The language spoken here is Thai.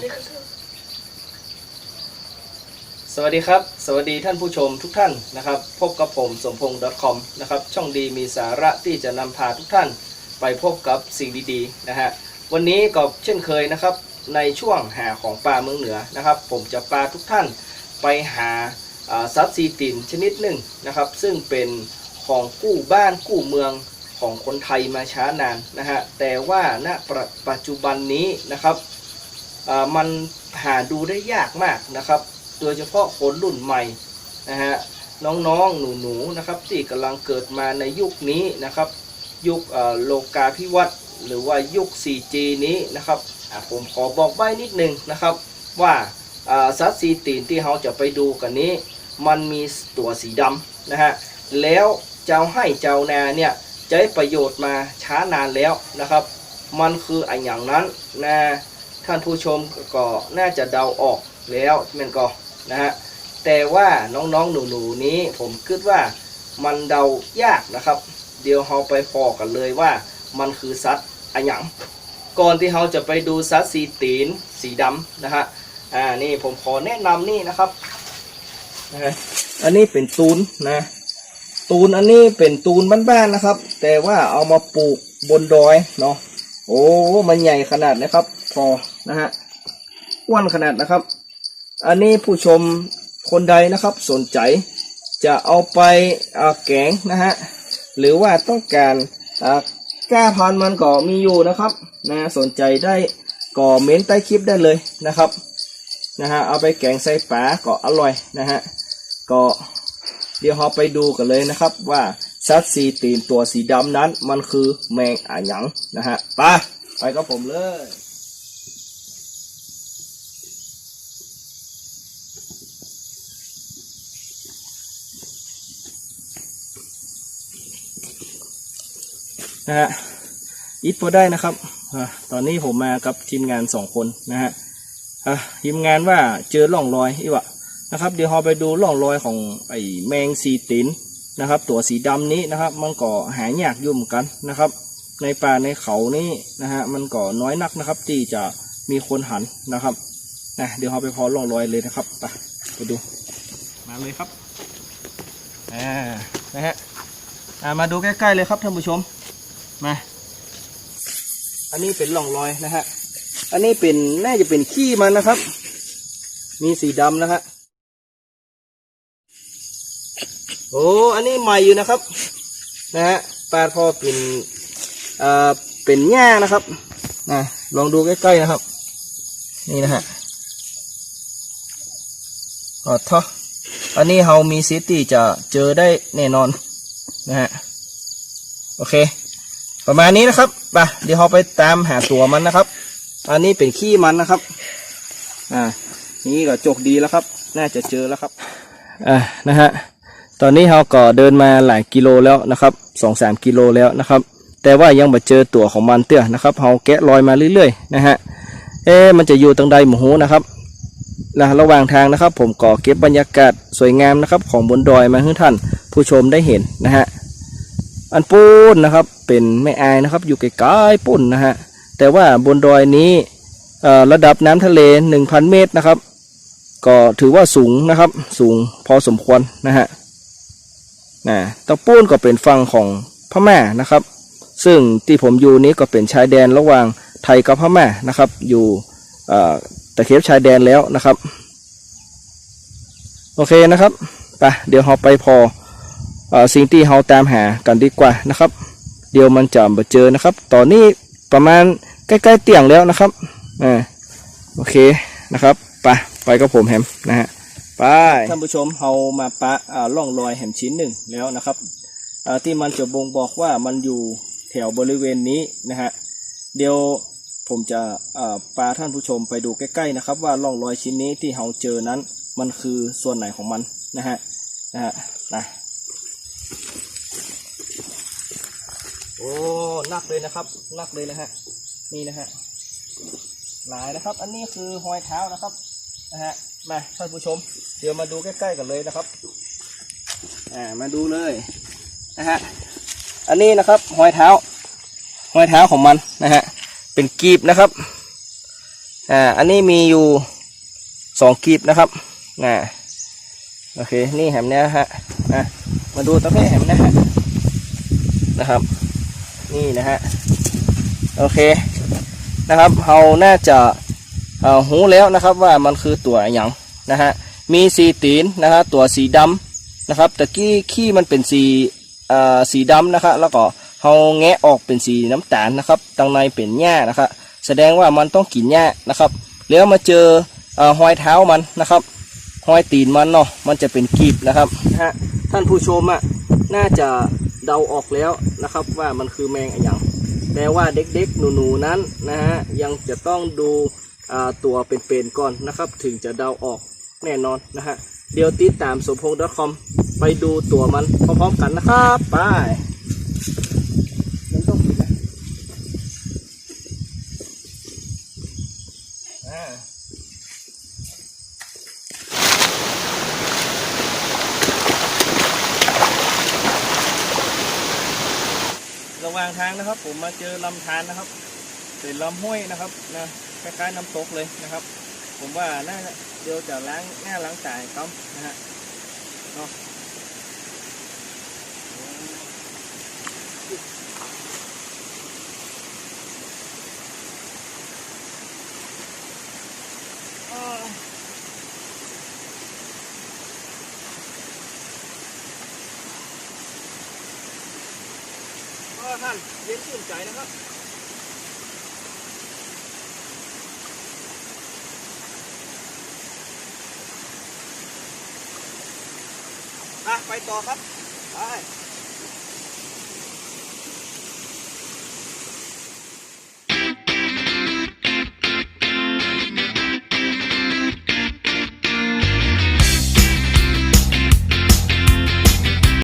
สวัสดีครับ สวัสดีท่านผู้ชมทุกท่านนะครับ พบกับผมสมพงษ์ .com นะครับ ช่องดีมีสาระที่จะนำพาทุกท่านไปพบกับสิ่งดีๆนะฮะ วันนี้ก็เช่นเคยนะครับ ในช่วงหาของป่าเมืองเหนือนะครับ ผมจะพาทุกท่านไปหาซับซีตินชนิดหนึ่งนะครับ ซึ่งเป็นของกู้บ้านกู้เมืองของคนไทยมาช้านานนะฮะ แต่ว่าณปัจปัจจุบันนี้นะครับ มันหาดูได้ยากมากนะครับ โดยเฉพาะคนรุ่นใหม่นะฮะน้องๆ หนูๆนะครับที่กำลังเกิดมาในยุคนี้นะครับ ยุคโลกาภิวัตน์หรือว่ายุค 4G นี้นะครับผมขอบอกไว้นิดนึงนะครับ ว่าซัดซีตีนที่เราจะไปดูกันนี้ มันมีตัวสีดำนะฮะแล้วเจ้าให้เจ้านาเนี่ยจะได้ประโยชน์มาช้านานแล้วนะครับ มันคืออันอย่างนั้นนะ ท่านผู้ชมก็น่าจะเดาออกแล้วแม่นก็นะฮะแต่ว่าน้องๆหนูๆนี้ผมคิดว่ามันเดายากนะครับ เดี๋ยวเราไปพอกันเลยว่ามันคือสัตว์อันหยังก่อนที่เราจะไปดูสัตว์สีตีนสีดำนะฮะอ่านี่ผมขอแนะนำนี่นะครับนะฮะอันนี้เป็นตูนนะตูนอันนี้เป็นตูนบ้านๆนะครับ แต่ว่าเอามาปลูกบนดอยเนาะโอ้มันใหญ่ขนาดนะครับ พอ นะฮะอ้วนขนาดนะครับ อันนี้ผู้ชมคนใดนะครับสนใจจะเอาไปอ่าแกงนะฮะหรือว่าต้องการอ่าแก้พันมันก็มีอยู่นะครับนะสนใจได้ก็เม้นใต้คลิปได้เลยนะครับนะฮะเอาไปแกงใส่ปลาก็อร่อยนะฮะก็เดี๋ยวเราไปดูกันเลยนะครับว่าซัดซีตีนตัวสีดำนั้นมันคือแมงอะหยังนะฮะไปไปกับผมเลย นะฮะอีทพอได้นะครับอตอนนี้ผมมากับทีมงานสองคนนะฮะทีมงานว่าเจอร่องรอยอีวะนะครับเดี๋ยวเราไปดูร่องรอยของไอ้แมงซีตินนะครับ ตัวสีดำนี้นะครับ มันก็หายากยุ่มกันนะครับ ในป่าในเขานี่นะฮะมันก็น้อยนักนะครับ ที่จะมีคนหันนะครับนะเดี๋ยวเราไปพอร่องรอยเลยนะครับไปไปดูมาเลยครับอ่านะฮะมาดูใกล้ๆเลยครับท่านผู้ชม มา อันนี้เป็นร่องรอยนะฮะ อันนี้เป็นน่าจะเป็นขี้มันนะครับ มีสีดำนะฮะ โอ้ อันนี้ใหม่อยู่นะครับ นะฮะปลาพอเป็นเอ่อเป็นหญ้านะครับนะลองดูใกล้ๆนะครับ นี่นะฮะอ๋อท่ออันนี้เรามีซิตี้จะเจอได้แน่นอนนะฮะ โอเค ประมาณนี้นะครับไปเดี๋ยวเราไปตามหาตัวมันนะครับ อันนี้เป็นขี้มันนะครับ อ่า นี่ก็จกดีแล้วครับ น่าจะเจอแล้วครับ อ่านะฮะ ตอนนี้เราก็เดินมาหลายกิโลแล้วนะครับสองสามกิโลแล้วนะครับ แต่ว่ายังไม่เจอตัวของมันเตี้ยนะครับเราแกะรอยมาเรื่อยๆ นะฮะ เอ๊ะมันจะอยู่ตรงใดหมูหูนะครับนะระหว่างทางนะครับ ผมก็เก็บบรรยากาศสวยงามนะครับ ของบนดอยมาให้ท่านผู้ชมได้เห็นนะฮะ อันปูนนะครับ เป็นแม่อายนะครับ อยู่ไกลๆปุ่นนะฮะแต่ว่าบนดอยนี้ระดับน้ำทะเล 1,000 เมตรนะครับ ก็ถือว่าสูงนะครับ สูงพอสมควรนะฮะนะตะปูนก็เป็นฝั่งของพม่านะครับ ซึ่งที่ผมอยู่นี้ก็เป็นชายแดนระหว่างไทยกับพม่านะครับ อยู่ตะเข็บชายแดนแล้วนะครับ โอเคนะครับไปเดี๋ยวเราไปพอ สิ่งที่เราตามหากันดีกว่านะครับ เดี๋ยวมันจะมาเจอนะครับ ตอนนี้ประมาณใกล้ๆเตียงแล้วนะครับอ่าโอเคนะครับไปไปกับผมแฮมนะฮะไปท่านผู้ชมเรามาปะอ่าล่องรอยแหมชิ้นหนึ่งแล้วนะครับที่มันจะบ่งบอกว่ามันอยู่แถวบริเวณนี้นะฮะเดี๋ยวผมจะปาท่านผู้ชมไปดูใกล้ๆนะครับ ว่าร่องรอยชิ้นนี้ที่เราเจอนั้น มันคือส่วนไหนของมันนะฮะนะฮะนะ โอ้นักเลยนะครับนักเลยนะฮะนี่นะฮะหลายนะครับ อันนี้คือหอยเท้านะครับนะฮะมาท่านผู้ชม เดี๋ยวมาดูใกล้ๆกันเลยนะครับอ่ามาดูเลยนะฮะอันนี้นะครับหอยเท้าหอยเท้าของมันนะฮะเป็นกีบนะครับอ่าอันนี้มีอยู่สองกีบนะครับอ่าโอเคนี่แหมเนี้ยฮะอะมาดูตะเพ่แหมนะฮะนะครับ นี่นะฮะโอเคนะครับเราน่าจะหูแล้วนะครับว่ามันคือตัวอย่างนะฮะมีสีตีนนะฮะตัวสีดำนะครับตะกี้ขี้มันเป็นสีสีดำนะครับแล้วก็เราแงะออกเป็นสีน้ำตาลนะครับตังในเป็นหญ้านะครับแสดงว่ามันต้องกินหญ้านะครับแล้วมาเจอเอ่อหอยเท้ามันนะครับหอยตีนมันเนาะมันจะเป็นกีบนะครับนะฮะท่านผู้ชมอะน่าจะ เดาออกแล้วนะครับว่ามันคือแมงอะไรอย่าง แต่ว่าเด็กๆหนูๆนั้นนะฮะยังจะต้องดูตัวเป็นๆก่อนนะครับ ถึงจะเดาออกแน่นอนนะฮะเดี๋ยวติดตามสมพงษ์ .com ไปดูตัวมันพร้อมๆกันนะครับ ไปมันต้องปิดนะอ่า ระหว่างทางนะครับ ผมมาเจอลำธารนะครับเป็นลำห้วยนะครับนะคล้ายๆน้ำตกเลยนะครับ ผมว่าน่าเดี๋ยวจะล้างหน้าล้างตาให้เขานะฮะเนาะอ้าวก็ ท่านเย็นชื่นใจนะครับไปต่อครับ ไป